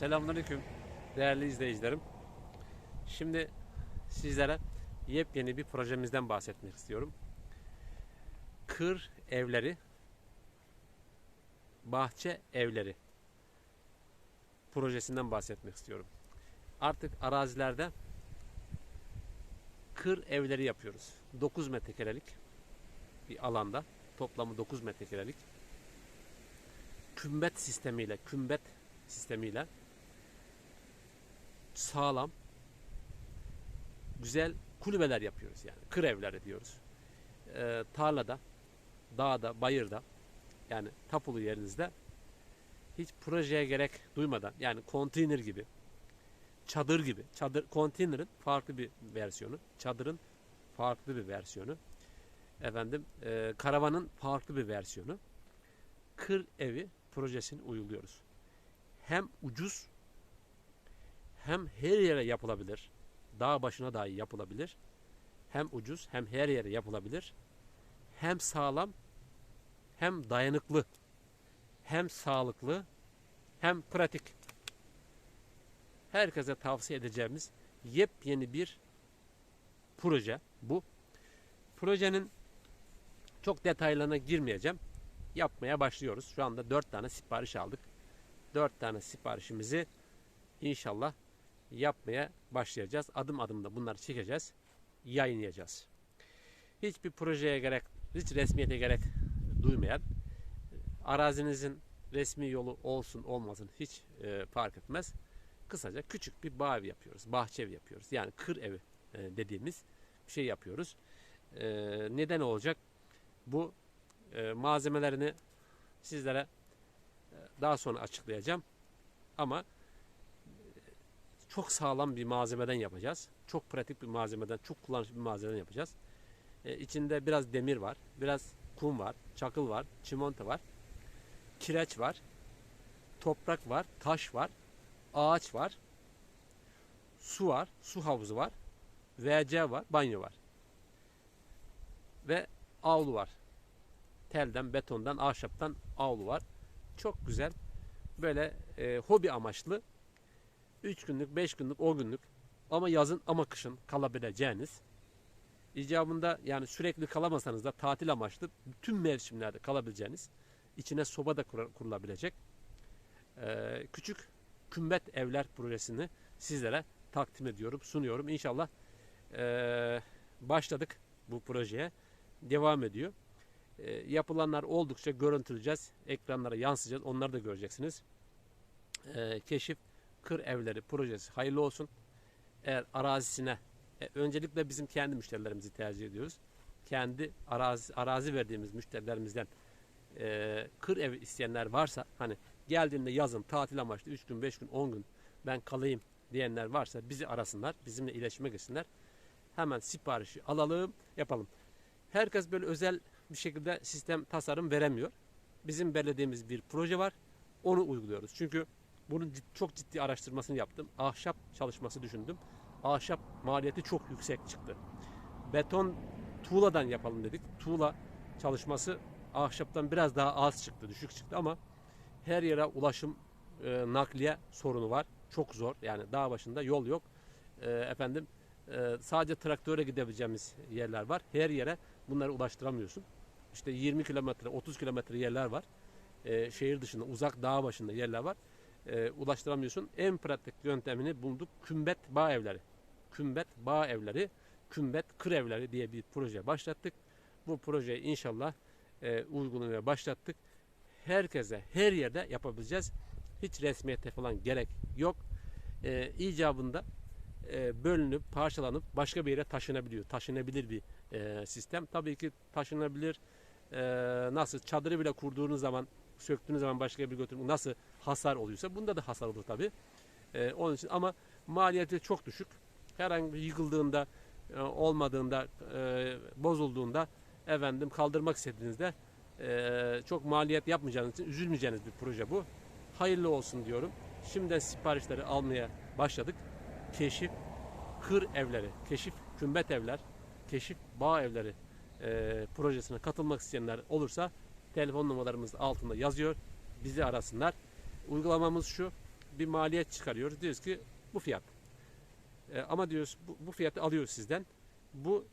Selamünaleyküm değerli izleyicilerim. Şimdi sizlere yepyeni bir projemizden bahsetmek istiyorum. Kır evleri, bahçe evleri projesinden bahsetmek istiyorum. Artık arazilerde kır evleri yapıyoruz. 9 metrekarelik bir alanda, toplamı 9 metrekarelik kümbet sistemiyle, kümbet sistemiyle sağlam, güzel kulübeler yapıyoruz yani. Kır evleri diyoruz. Ee, tarlada, dağda, bayırda yani tapulu yerinizde hiç projeye gerek duymadan yani konteyner gibi çadır gibi çadır konteynerin farklı bir versiyonu çadırın farklı bir versiyonu efendim e, karavanın farklı bir versiyonu kır evi projesini uyguluyoruz hem ucuz hem her yere yapılabilir. Dağ başına dahi yapılabilir. Hem ucuz hem her yere yapılabilir. Hem sağlam hem dayanıklı hem sağlıklı hem pratik. Herkese tavsiye edeceğimiz yepyeni bir proje bu. Projenin çok detaylarına girmeyeceğim. Yapmaya başlıyoruz. Şu anda 4 tane sipariş aldık. 4 tane siparişimizi inşallah yapmaya başlayacağız. Adım adım da bunları çekeceğiz, yayınlayacağız. Hiçbir projeye gerek, hiç resmiyete gerek duymayan, arazinizin resmi yolu olsun olmasın hiç e, fark etmez. Kısaca küçük bir bağ evi yapıyoruz, bahçe evi yapıyoruz. Yani kır evi e, dediğimiz bir şey yapıyoruz. E, neden olacak? Bu e, malzemelerini sizlere e, daha sonra açıklayacağım. Ama çok sağlam bir malzemeden yapacağız. Çok pratik bir malzemeden, çok kullanışlı bir malzemeden yapacağız. E, içinde biraz demir var, biraz kum var, çakıl var, çimento var, kireç var, toprak var, taş var, ağaç var, su var, su havuzu var, WC var, banyo var. Ve avlu var. Telden, betondan, ahşaptan avlu var. Çok güzel. Böyle e, hobi amaçlı 3 günlük, 5 günlük, 10 günlük ama yazın ama kışın kalabileceğiniz icabında yani sürekli kalamasanız da tatil amaçlı tüm mevsimlerde kalabileceğiniz içine soba da kur- kurulabilecek küçük kümbet evler projesini sizlere takdim ediyorum, sunuyorum. İnşallah başladık bu projeye. Devam ediyor. Yapılanlar oldukça görüntüleyeceğiz. Ekranlara yansıyacağız. Onları da göreceksiniz. Keşif Kır Evleri projesi hayırlı olsun. Eğer arazisine e, öncelikle bizim kendi müşterilerimizi tercih ediyoruz. Kendi arazi, arazi verdiğimiz müşterilerimizden e, kır evi isteyenler varsa hani geldiğinde yazın tatil amaçlı 3 gün 5 gün 10 gün ben kalayım diyenler varsa bizi arasınlar. Bizimle iletişime geçsinler. Hemen siparişi alalım yapalım. Herkes böyle özel bir şekilde sistem tasarım veremiyor. Bizim belirlediğimiz bir proje var. Onu uyguluyoruz. Çünkü bunun çok ciddi araştırmasını yaptım. Ahşap çalışması düşündüm. Ahşap maliyeti çok yüksek çıktı. Beton tuğladan yapalım dedik. Tuğla çalışması ahşaptan biraz daha az çıktı, düşük çıktı ama her yere ulaşım e, nakliye sorunu var. Çok zor. Yani dağ başında yol yok. E, efendim e, sadece traktöre gidebileceğimiz yerler var. Her yere bunları ulaştıramıyorsun. İşte 20 kilometre, 30 kilometre yerler var. E, şehir dışında, uzak dağ başında yerler var e, ulaştıramıyorsun. En pratik yöntemini bulduk. Kümbet bağ evleri. Kümbet bağ evleri, kümbet kır evleri diye bir proje başlattık. Bu projeyi inşallah e, uygulamaya başlattık. Herkese, her yerde yapabileceğiz. Hiç resmiyete falan gerek yok. E, icabında e, bölünüp, parçalanıp başka bir yere taşınabiliyor. Taşınabilir bir e, sistem. Tabii ki taşınabilir. E, nasıl çadırı bile kurduğunuz zaman söktüğünüz zaman başka bir götürmek nasıl hasar oluyorsa bunda da hasar olur tabi. onun için ama maliyeti çok düşük. Herhangi bir yıkıldığında e, olmadığında e, bozulduğunda efendim kaldırmak istediğinizde e, çok maliyet yapmayacağınız için üzülmeyeceğiniz bir proje bu. Hayırlı olsun diyorum. Şimdiden siparişleri almaya başladık. Keşif kır evleri, keşif kümbet evler, keşif bağ evleri e, projesine katılmak isteyenler olursa telefon numaralarımız altında yazıyor. Bizi arasınlar. Uygulamamız şu. bir maliyet çıkarıyoruz. Diyoruz ki bu fiyat. E, ama diyoruz bu, bu fiyatı alıyoruz sizden. Bu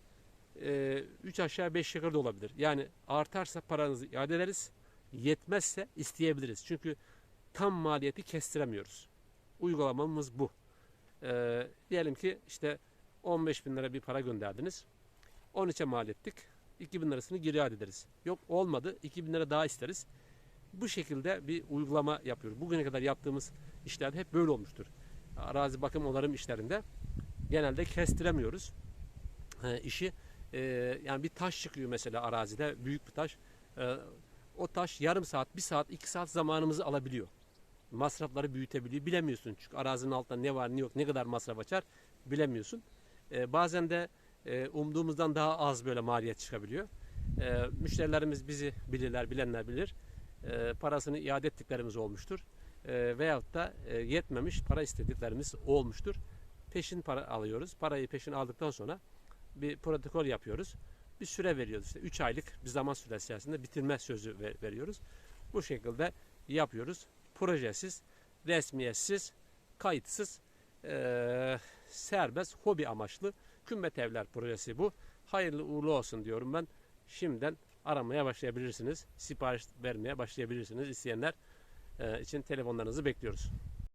3 aşağı 5 yukarı da olabilir. Yani artarsa paranızı iade ederiz. Yetmezse isteyebiliriz. Çünkü tam maliyeti kestiremiyoruz. Uygulamamız bu. E, diyelim ki işte 15 bin lira bir para gönderdiniz. 13'e mal ettik. 2000 lirasını geri iade ederiz. Yok olmadı 2000 lira daha isteriz. Bu şekilde bir uygulama yapıyoruz. Bugüne kadar yaptığımız işlerde hep böyle olmuştur. Arazi bakım onarım işlerinde genelde kestiremiyoruz e, işi. E, yani bir taş çıkıyor mesela arazide büyük bir taş. E, o taş yarım saat, bir saat, iki saat zamanımızı alabiliyor. Masrafları büyütebiliyor. Bilemiyorsun çünkü arazinin altında ne var ne yok, ne kadar masraf açar bilemiyorsun. E, bazen de e, umduğumuzdan daha az böyle maliyet çıkabiliyor. E, müşterilerimiz bizi bilirler, bilenler bilir. E, parasını iade ettiklerimiz olmuştur. E, veyahut da e, yetmemiş para istediklerimiz olmuştur. Peşin para alıyoruz. Parayı peşin aldıktan sonra bir protokol yapıyoruz. Bir süre veriyoruz. İşte 3 aylık bir zaman süresi içerisinde bitirme sözü ver- veriyoruz. Bu şekilde yapıyoruz. Projesiz, resmiyetsiz, kayıtsız, eee, serbest, hobi amaçlı Kümmet Evler projesi bu. Hayırlı uğurlu olsun diyorum ben. Şimdiden aramaya başlayabilirsiniz. Sipariş vermeye başlayabilirsiniz. İsteyenler eee, için telefonlarınızı bekliyoruz.